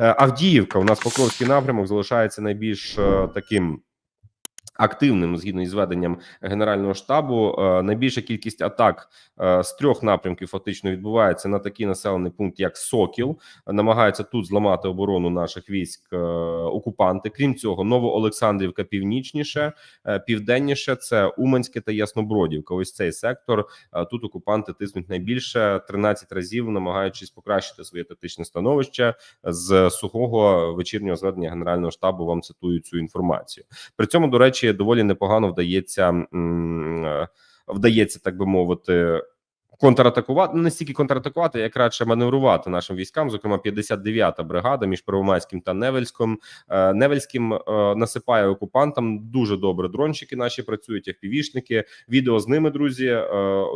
Е, Авдіївка у нас Покровський напрямок залишається найбільш е, таким. Активним згідно із зведенням генерального штабу, Е, найбільша кількість атак е, з трьох напрямків фактично відбувається на такий населений пункт, як Сокіл. Намагаються тут зламати оборону наших військ е, окупанти. Крім цього, Новоолександрівка північніше, південніше це Уманське та Яснобродівка. Ось цей сектор. Тут окупанти тиснуть найбільше 13 разів, намагаючись покращити своє тактичне становище з сухого вечірнього зведення генерального штабу. Вам цитую цю інформацію. При цьому, до речі, доволі непогано вдається е, вдається, так би мовити. Контратакувати ну, не стільки контратакувати, як радше маневрувати нашим військам. Зокрема, 59-та бригада між Первомайським та. Е, Невельським е, насипає окупантам дуже добре. Дронщики наші працюють, як півішники. Відео з ними, друзі. Е,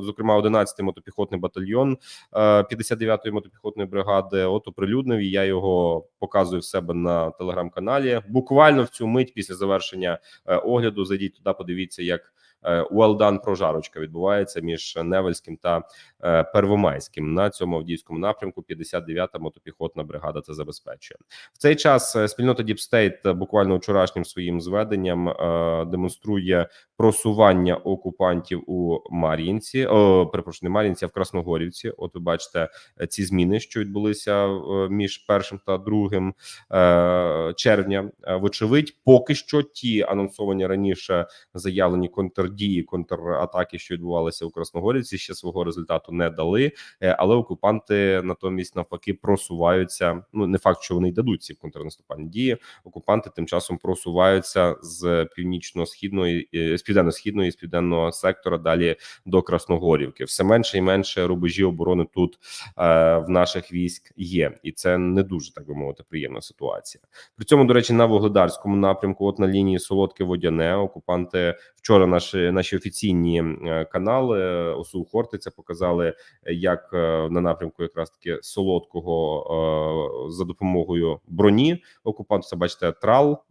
зокрема, 11-й мотопіхотний батальйон е, 59-ї мотопіхотної бригади. От оприлюднив і я його показую в себе на телеграм-каналі. Буквально в цю мить після завершення е, огляду. Зайдіть туди, подивіться, як е, well done прожарочка відбувається між Невельським та е, Первомайським на цьому Авдіївському напрямку. 59-та мотопіхотна бригада це забезпечує в цей час. е, Спільнота Діпстейт буквально вчорашнім своїм зведенням е, демонструє просування окупантів у Мар'їнці. О, перепрошую, не Мар'їнці, а в Красногорівці. От ви бачите е, ці зміни, що відбулися е, між першим та другим е, червня. Е, Вочевидь, поки що ті анонсовані раніше заявлені контрдії, контратаки, що відбувалися у Красногорівці, ще свого результату не дали. Е, Але окупанти натомість навпаки просуваються. Ну не факт, що вони й дадуть ці контрнаступальні дії. Окупанти тим часом просуваються з північно-східної е, з південно-східної і з південного сектора далі до Красногорівки. Все менше і менше рубежі оборони тут в наших військ є, і це не дуже так би мовити приємна ситуація. При цьому, до речі, на вугледарському напрямку, от на лінії Солодке Водяне, окупанти вчора наші наші офіційні е, канали е, ОСУ Хортиця показали, е, як на напрямку якраз таки солодкого за допомогою броні окупанту. Це бачите, трал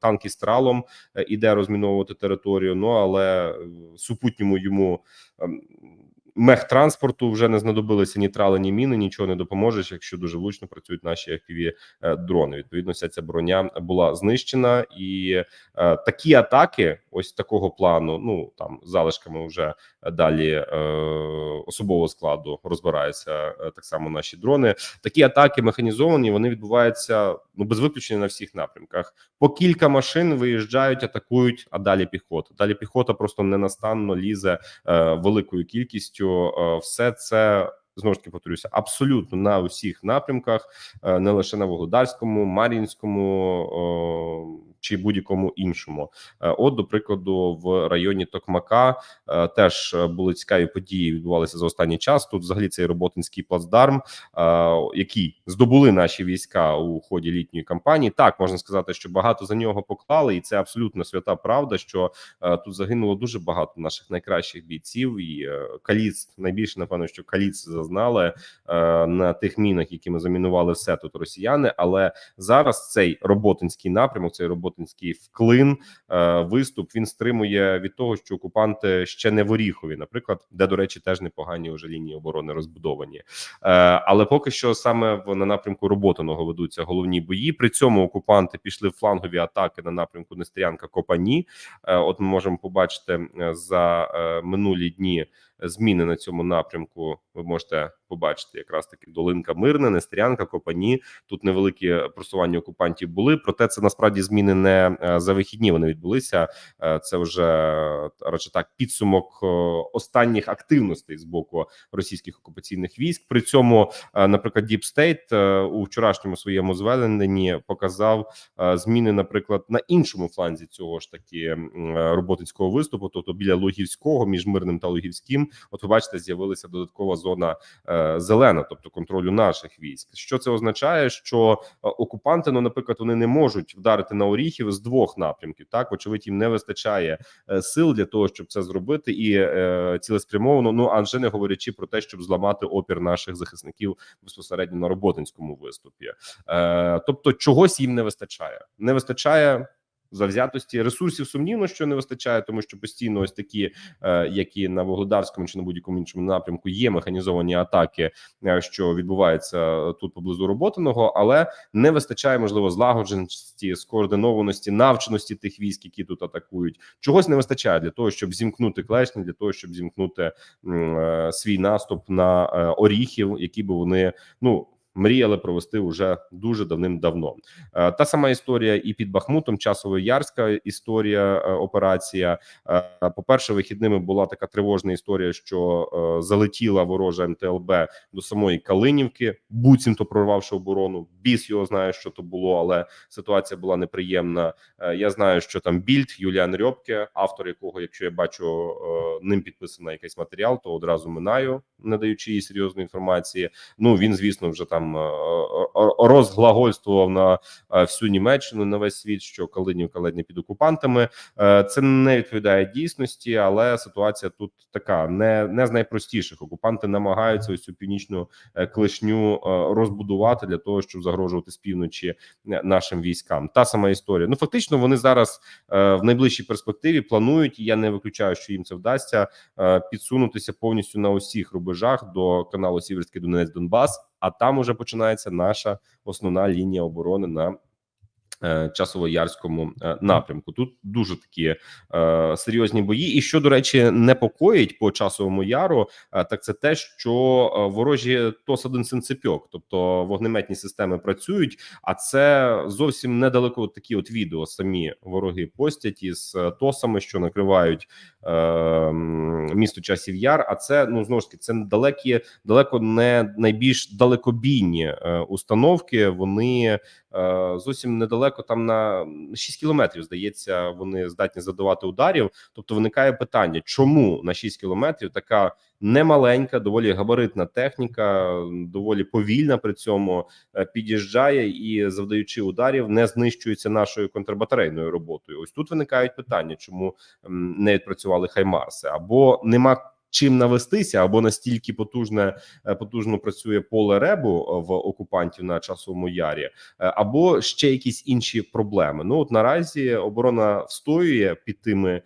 танки з тралом іде розміновувати територію. Ну але супутньому йому. Ем, Мехтранспорту вже не знадобилися ні трали, ні міни, нічого не допоможеш, якщо дуже влучно працюють наші fpv е, дрони. Відповідно, вся ця броня була знищена, і е, такі атаки, ось такого плану, ну там залишками вже далі е, особового складу розбираються е, так само наші дрони. Такі атаки механізовані, вони відбуваються ну без виключення на всіх напрямках. По кілька машин виїжджають, атакують, а далі піхота. Далі піхота просто ненастанно лізе е, великою кількістю. Е, все це знову ж таки повторюся, абсолютно на усіх напрямках, е, не лише на Володарському, Мар'їнському о, чи будь-якому іншому. Е, От, до прикладу, в районі Токмака е, теж е, були цікаві події. Відбувалися за останній час. Тут, взагалі, цей роботинський плацдарм, який здобули наші війська у ході літньої кампанії. Так можна сказати, що багато за нього поклали, і це абсолютно свята правда. Що тут загинуло дуже багато наших найкращих бійців, і каліц найбільше напевно, що каліц зазнали на тих мінах, які ми замінували все тут росіяни. Але зараз цей роботинський напрямок, цей роботинський вклин, е, виступ він стримує від того, що окупанти ще не в Оріхові, наприклад, де до речі, теж непогані вже лінії оборони розбудовані. Е, але поки що саме на напрямку Роботиного ведуться головні бої. При цьому окупанти пішли в флангові атаки на напрямку Нестрянка Копані. Е, От ми можемо побачити за минулі дні зміни на цьому напрямку. Ви можете побачити якраз таки долинка мирна, Нестрянка, Копані. Тут невеликі просування окупантів були. Проте це насправді зміни не е, за вихідні. Вони відбулися. Е, Це вже радше так підсумок е, останніх активностей з боку російських окупаційних військ. При цьому, наприклад, е, у вчорашньому своєму зведенні показав зміни, наприклад, на іншому фланзі цього ж таки роботинського виступу, тобто біля Лугівського, між мирним та Лугівським. От ви бачите, з'явилася додаткова зона е, зелена, тобто контролю наших військ. Що це означає? Що е, окупанти, ну, наприклад, вони не можуть вдарити на Оріхів з двох напрямків. Так, очевидь, їм не вистачає е, сил для того, щоб це зробити, і е, цілеспрямовано. Ну а не говорячи про те, щоб зламати опір наших захисників безпосередньо на роботинському виступі. Е, тобто, чогось їм не вистачає. Не вистачає завзятості ресурсів сумнівно, що не вистачає, тому що постійно ось такі, е, які на Вугледарському чи на будь-якому іншому напрямку є механізовані атаки, е, що відбуваються тут поблизу роботиного, але не вистачає можливо злагодженості, скоординованості, навченості тих військ, які тут атакують. Чогось не вистачає для того, щоб зімкнути клешні, для того, щоб зімкнути е, свій наступ на оріхів, які би вони ну. Мріяли провести уже дуже давним-давно. Е, Та сама історія і під Бахмутом, часово-ярська історія е, операція. Е, По перше, вихідними була така тривожна історія, що залетіла ворожа МТЛБ до самої Калинівки, буцімто прорвавши оборону. Біс його знає, що то було, але ситуація була неприємна. Я знаю, що там більд Юліан Рьобке, автор якого, якщо я бачу ним підписаний якийсь матеріал, то одразу минаю, не даючи їй серйозної інформації. Ну він, звісно, вже там е, е, розглагольствував на е, всю Німеччину на весь світ, що Калинівка ледь не під окупантами. Е, Це не відповідає дійсності, але ситуація тут така не, не з найпростіших. Окупанти намагаються ось цю північну клешню е, розбудувати для того, щоб загрожувати з півночі нашим військам. Та сама історія. Ну фактично, вони зараз в найближчій перспективі планують. Я не виключаю, що їм це вдасться підсунутися повністю на усіх рубежах до каналу Сіверський Донець Донбас. А там уже починається наша основна лінія оборони на часово-ярському е, напрямку. Тут дуже такі е, серйозні бої. І що до речі, непокоїть по часовому яру, е, так це те, що е, ворожі тос 1 синцепьок, тобто вогнеметні системи працюють. А це зовсім недалеко от такі от відео самі вороги постять із е, тосами, що накривають е, місто часів яр. А це ну знову ж таки це далекі, далеко не найбільш далекобійні е, установки. Вони е, зовсім недалеко, там на 6 кілометрів, здається, вони здатні задавати ударів. Тобто виникає питання, чому на 6 кілометрів така немаленька, доволі габаритна техніка, доволі повільна при цьому е, під'їжджає і, завдаючи ударів, не знищується нашою контрбатарейною роботою. Ось тут виникають питання, чому не відпрацювали хаймарси, або нема. Чим навестися, або настільки потужне е, потужно працює поле ребу е, в окупантів на часовому ярі, е, або ще якісь інші проблеми. Ну от наразі оборона встоює під тими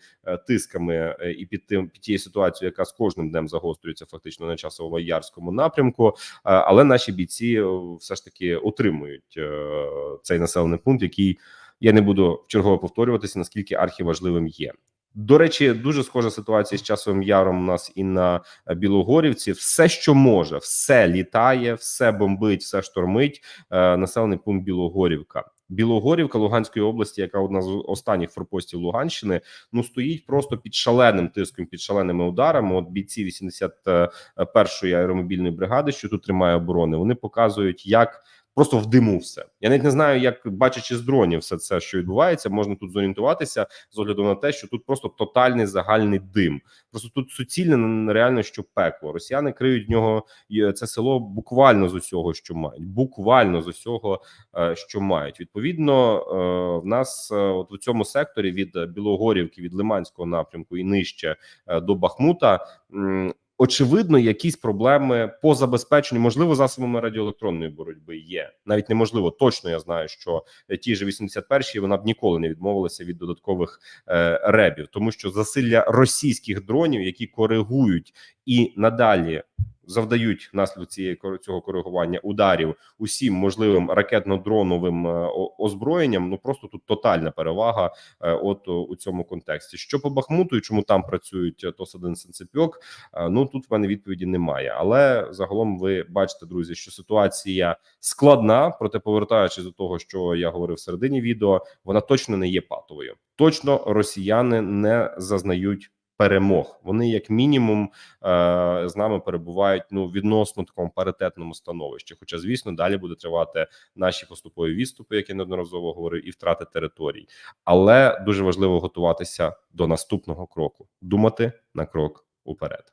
тисками і під тим під тією ситуацією, яка з кожним днем загострюється фактично на часово ярському напрямку. Але наші бійці все ж таки отримують цей населений пункт, який я не буду вчергово повторюватися, наскільки архіважливим є. До речі, дуже схожа ситуація з часовим яром у нас і на е, Білогорівці. Все, що може, все літає, все бомбить, все штормить. Е, населений пункт Білогорівка. Білогорівка Луганської області, яка одна з останніх форпостів Луганщини, ну стоїть просто під шаленим тиском, під шаленими ударами. От бійці 81-ї аеромобільної бригади, що тут тримає оборони, вони показують, як просто в диму все. Я навіть не знаю, як бачачи з дронів все це, що відбувається, можна тут зорієнтуватися з огляду на те, що тут просто тотальний загальний дим. Просто тут суцільне реально, що пекло. Росіяни криють в нього і це село буквально з усього, що мають, буквально з усього, е, що мають. Відповідно, е, в нас е, от у цьому секторі від Білогорівки, від Лиманського напрямку і нижче е, до Бахмута. Очевидно, якісь проблеми по забезпеченню, можливо, засобами радіоелектронної боротьби є. Навіть неможливо. Точно я знаю, що ті ж 81-й вона б ніколи не відмовилася від додаткових е, ребів, тому що засилля російських дронів, які коригують і надалі завдають внаслідок цієї цього коригування ударів усім можливим ракетно-дроновим е, озброєнням. Ну просто тут тотальна перевага. е, От у цьому контексті. Що по Бахмуту і чому там працюють е, тос 1 Сенцепьок, ну тут в мене відповіді немає. Але загалом ви бачите, друзі, що ситуація складна. Проте, повертаючись до того, що я говорив в середині відео, вона точно не є патовою. Точно росіяни не зазнають. Перемог вони як мінімум е, з нами перебувають ну відносно такому паритетному становищі. Хоча, звісно, далі буде тривати наші поступові відступи, як я неодноразово говорив, і втрати територій. Але дуже важливо готуватися до наступного кроку, думати на крок уперед.